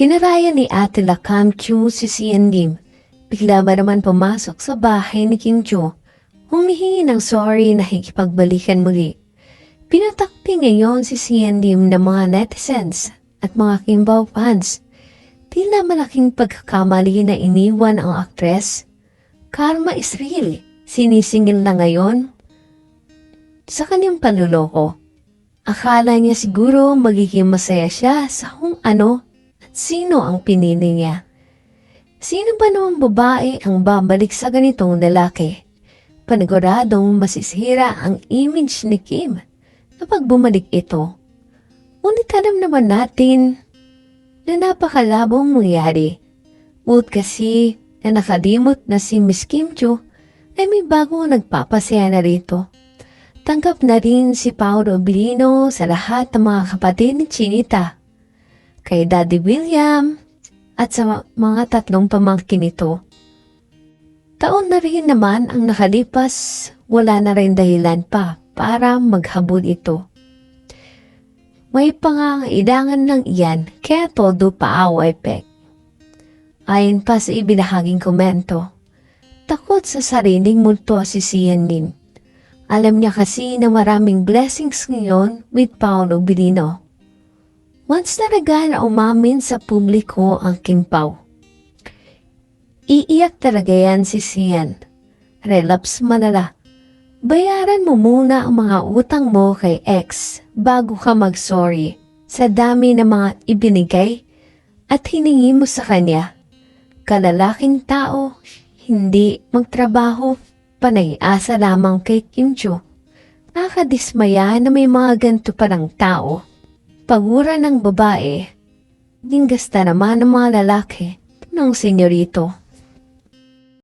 Kinaraya ni Ate La Cam Chu si Sian Lim. Bigla ba naman pumasok sa bahay ni Kim Chu. Humihingi ng sorry na hikipagbalikan muli. Pinatakpi ngayon si Sian Lim ng mga netizens at mga Kimbaw fans. Tila malaking pagkakamali na iniwan ang aktres. Karma is real. Sinisingil na ngayon sa kanyang panluloko. Akala niya siguro magiging masaya siya sa kung ano sino ang pinili niya. Sino ba namang babae ang babalik sa ganitong lalaki? Paniguradong masisira ang image ni Kim kapag bumalik ito. Ngunit alam naman natin na napakalabong mangyari. Buot kasi na nakalimot na si Miss Kim Chu ay may bagong nagpapasaya na rito. Tanggap na rin si Paolo Bilino sa lahat ng mga kapatid ni Chinita. Kay Daddy William at sa mga tatlong pamangkin nito. Taon na rin naman ang nakalipas, wala na rin dahilan pa para maghabol ito. May pangangailangan lang iyan kaya todo paaway pek. Ayon pa sa ibinahaging komento, takot sa sariling multo si Sian Lim. Alam niya kasi na maraming blessings ngayon with Paolo Bilino. Once talaga na umamin sa publiko ang Kimpaw. Iiyak talaga yan si Sian. Relapse malala. Bayaran mo muna ang mga utang mo kay ex bago ka mag-sorry sa dami ng mga ibinigay at hiningi mo sa kanya. Kalalaking tao, hindi magtrabaho, panay-asa lamang kay Kim Cho. Nakadismaya na may mga ganito palang tao. Pagura ng babae, dingasta naman ng mga lalaki ng senyorito.